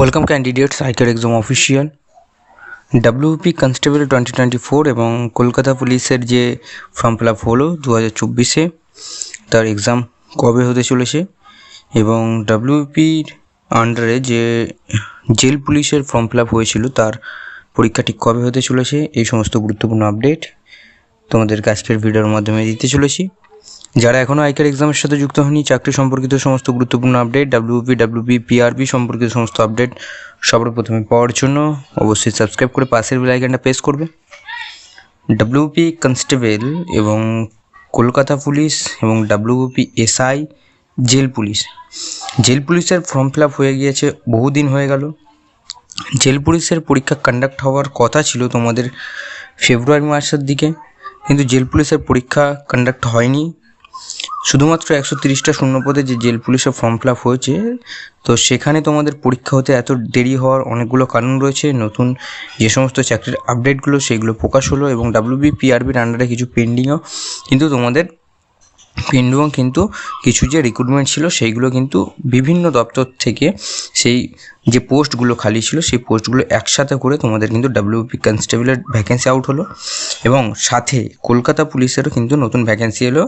Welcome candidates আইকার exam official WP constable twenty twenty four এবং কলকাতা পুলিশের যে ফর্ম ফিল আপ হলো দু হাজার চব্বিশে, তার এক্সাম কবে হতে চলেছে? এবং ডাব্লিউপির আন্ডারে যে জেল পুলিশের ফর্ম ফিল আপ হয়েছিল, তার পরীক্ষা ঠিক কবে হতে চলেছে? এই সমস্ত গুরুত্বপূর্ণ আপডেট তোমাদেরকে আজকের ভিডিওর মাধ্যমে দিতে চলেছি। যারা এখনও আইকার এক্সামের সাথে যুক্ত হয়নি, চাকরি সম্পর্কিত সমস্ত গুরুত্বপূর্ণ আপডেট ডাব্লিউপি ডাব্লিউপি পিআরবি সম্পর্কিত সমস্ত আপডেট সবার প্রথমে পাওয়ার জন্য অবশ্যই সাবস্ক্রাইব করে পাশের বেল আইকনটা প্রেস করবে। ডাব্লিউপি কনস্টেবল এবং কলকাতা পুলিশ এবং WP SI jail police. Jail পুলিশের ফর্ম ফিল আপ হয়ে গিয়েছে, বহুদিন হয়ে গেল। জেল পুলিশের পরীক্ষা কন্ডাক্ট হওয়ার কথা ছিল তোমাদের ফেব্রুয়ারি মাসের দিকে, কিন্তু জেল পুলিশের পরীক্ষা কন্ডাক্ট হয়নি। শুধুমাত্র একশো তিরিশটা শূন্যপদে যে জেল পুলিশের ফর্ম ফিল আপ হয়েছে, তো সেখানে তোমাদের পরীক্ষা হতে এত দেরি হওয়ার অনেকগুলো কারণ রয়েছে। নতুন যে সমস্ত চাকরির আপডেটগুলো সেগুলো প্রকাশ হলো এবং ডাব্লিউবি পিআরবির আন্ডারে কিছু পেন্ডিংও কিন্তু তোমাদের পেন্ডিং কিন্তু কিছু যে রিক্রুটমেন্ট ছিল, সেইগুলো কিন্তু বিভিন্ন দপ্তর থেকে সেই যে পোস্টগুলো খালি ছিল, সেই পোস্টগুলো একসাথে করে তোমাদের কিন্তু ডাব্লিউপি কনস্টেবলের ভ্যাকেন্সি আউট হলো। এবং সাথে কলকাতা পুলিশেরও কিন্তু নতুন ভ্যাকেন্সি এলো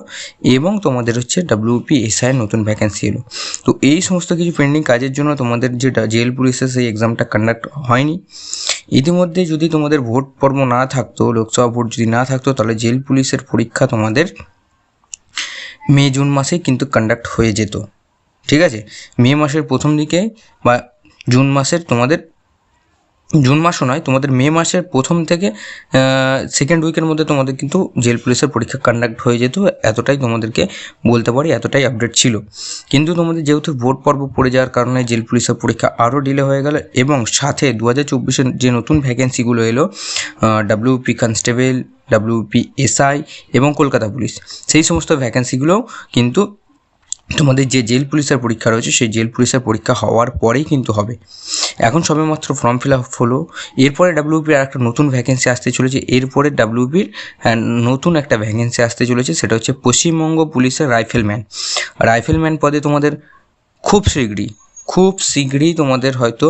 এবং তোমাদের হচ্ছে ডাব্লিউপি এসআইয়ের নতুন ভ্যাকেন্সি এলো। তো এই সমস্ত কিছু পেন্ডিং কাজের জন্য তোমাদের যে জেল পুলিশের সেই এক্সামটা কন্ডাক্ট হয়নি। ইতিমধ্যে যদি তোমাদের ভোট পর্ব না থাকতো, লোকসভা ভোট যদি না থাকতো, তাহলে জেল পুলিশের পরীক্ষা তোমাদের মে, জুন মাসে কিন্তু কন্ডাক্ট হয়ে যেত। ঠিক আছে? মে মাসের প্রথম দিকে বা জুন মাসের তোমাদের, জুন মাসও নয়, তোমাদের মে মাসের প্রথম থেকে সেকেন্ড উইকের মধ্যে তোমাদের কিন্তু জেল পুলিশের পরীক্ষা কন্ডাক্ট হয়ে যেত। এতটাই তোমাদেরকে বলতে পারি, এতটাই আপডেট ছিল। কিন্তু তোমাদের যেহেতু ভোট পর্ব পড়ে যাওয়ার কারণে জেল পুলিশের পরীক্ষা আরও ডিলে হয়ে গেল এবং সাথে দু হাজার চব্বিশের যে নতুন ভ্যাকেন্সিগুলো এলো ডাব্লিউপি কনস্টেবল ডাব্লিউপি এসআই এবং কলকাতা পুলিশ। সেই সমস্ত ভ্যাকেন্সিগুলোও কিন্তু তোমাদের যে জেল পুলিশের পরীক্ষা রয়েছে, সেই জেল পুলিশের পরীক্ষা হওয়ার পরেই কিন্তু হবে। এখন সবেমাত্র ফর্ম ফিল আপ হলো। এরপরে ডাব্লিউপির আর একটা নতুন ভ্যাকেন্সি আসতে চলেছে। এরপরে ডাব্লিউপির নতুন একটা ভ্যাকেন্সি আসতে চলেছে। সেটা হচ্ছে পশ্চিমবঙ্গ পুলিশের রাইফেলম্যান। রাইফেলম্যান পদে তোমাদের খুব শীঘ্রই খুব শীঘ্রই তোমাদের হয়তো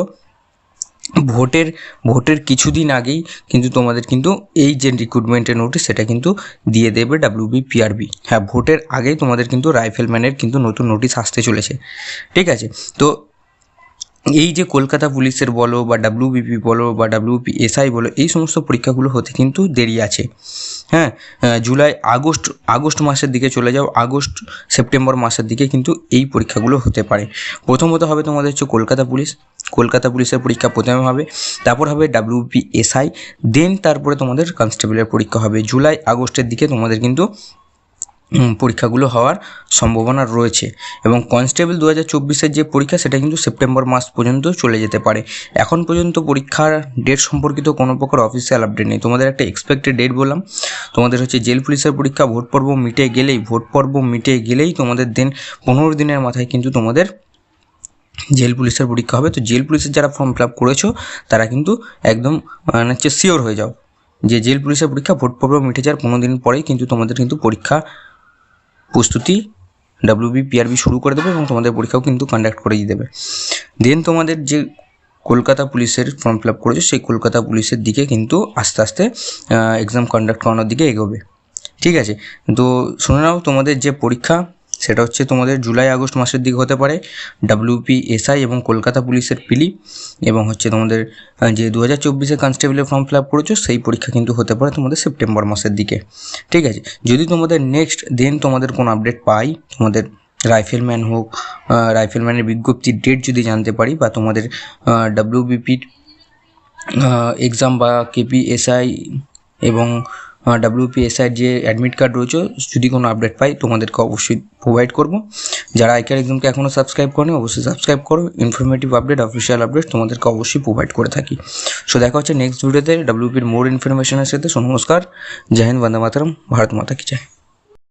ভোটের ভোটের কিছুদিন আগেই কিন্তু তোমাদের কিন্তু এই যে রিক্রুটমেন্টের নোটিশ সেটা কিন্তু দিয়ে দেবে ডাব্লিউবি পিআরবি হ্যাঁ ভোটের আগেই তোমাদের কিন্তু রাইফেলম্যানের কিন্তু নতুন নোটিশ আসতে চলেছে। ঠিক আছে? তো এই যে কলকাতা পুলিশের বলো বা ডাব্লিউবিপি বলো বা ডাব্লিউপি এসআই বলো, এই সমস্ত পরীক্ষাগুলো হতে কিন্তু দেরি আছে। হ্যাঁ জুলাই, আগস্ট আগস্ট মাসের দিকে চলে যাও, আগস্ট, সেপ্টেম্বর মাসের দিকে কিন্তু এই পরীক্ষাগুলো হতে পারে। প্রথমত হবে তোমাদের হচ্ছে কলকাতা পুলিশ। কলকাতা পুলিশের পরীক্ষা প্রথমে হবে, তারপর হবে ডাব্লিউপি এসআই দেন তারপরে তোমাদের কনস্টেবলের পরীক্ষা হবে। জুলাই, আগস্টের দিকে তোমাদের কিন্তু পরীক্ষাগুলো হওয়ার সম্ভাবনা রয়েছে এবং কনস্টেবল দু হাজার যে পরীক্ষা, সেটা কিন্তু সেপ্টেম্বর মাস পর্যন্ত চলে যেতে পারে। এখন পর্যন্ত পরীক্ষার ডেট সম্পর্কিত কোনো প্রকার অফিসিয়াল আপডেট নেই। তোমাদের একটা এক্সপেক্টেড ডেট বললাম। তোমাদের হচ্ছে জেল পুলিশের পরীক্ষা, ভোট পর্ব মিটে গেলেই, ভোট পর্ব মিটে গেলেই তোমাদের দিন, পনেরো দিনের মাথায় কিন্তু তোমাদের জেল পুলিশের পরীক্ষা হবে। তো জেল পুলিশের যারা ফর্ম ফিল আপ করেছ, তারা কিন্তু একদম মানে হচ্ছে শিওর হয়ে যাও যে জেল পুলিশের পরীক্ষা ভোট পর্ব মিটে যাওয়ার পনেরো দিন পরেই কিন্তু তোমাদের কিন্তু পরীক্ষা প্রস্তুতি ডাব্লিউবি পিআরবি শুরু করে দেবে এবং তোমাদের পরীক্ষাও কিন্তু কন্ডাক্ট করেই দেবে। দেন তোমাদের যে কলকাতা পুলিশের ফর্ম ফিল আপ করেছ, সেই কলকাতা পুলিশের দিকে কিন্তু আস্তে আস্তে এক্সাম কন্ডাক্ট করানোর দিকে এগোবে। ঠিক আছে? তো শুনে নাও তোমাদের যে পরীক্ষা সেটা হচ্ছে তোমাদের জুলাই, আগস্ট মাসের দিকে হতে পারে ডাব্লিউপি এসআই এবং কলকাতা পুলিশের পিলি, এবং হচ্ছে তোমাদের যে দু হাজার চব্বিশে কনস্টেবলের ফর্ম ফিল আপ করেছ, সেই পরীক্ষা কিন্তু হতে পারে তোমাদের সেপ্টেম্বর মাসের দিকে। ঠিক আছে? যদি তোমাদের নেক্সট দেন তোমাদের কোনো আপডেট পাই, তোমাদের রাইফেলম্যান হোক রাইফেলম্যানের বিজ্ঞপ্তির ডেট যদি জানতে পারি, বা তোমাদের ডাব্লিউবিপির এক্সাম বা কেপিএসআই এবং ডাব্লিউপিএসআইয়ের যে অ্যাডমিট কার্ড রয়েছে। যদি কোনো আপডেট পাই, তোমাদেরকে অবশ্যই প্রোভাইড করব। যারা আইকার এক্সামকে এখনও সাবস্ক্রাইব করেনি, অবশ্যই সাবস্ক্রাইব করো। ইনফরমেটিভ আপডেট অফিসিয়াল আপডেট তোমাদেরকে অবশ্যই প্রোভাইড করে থাকি। সো দেখা হচ্ছে নেক্সট ভিডিওতে ডাব্লিউপির মোর ইনফরমেশনের সাথে। নমস্কার। জয় হিন্দ, বন্দে মাতরম। ভারত মাতা কি চায়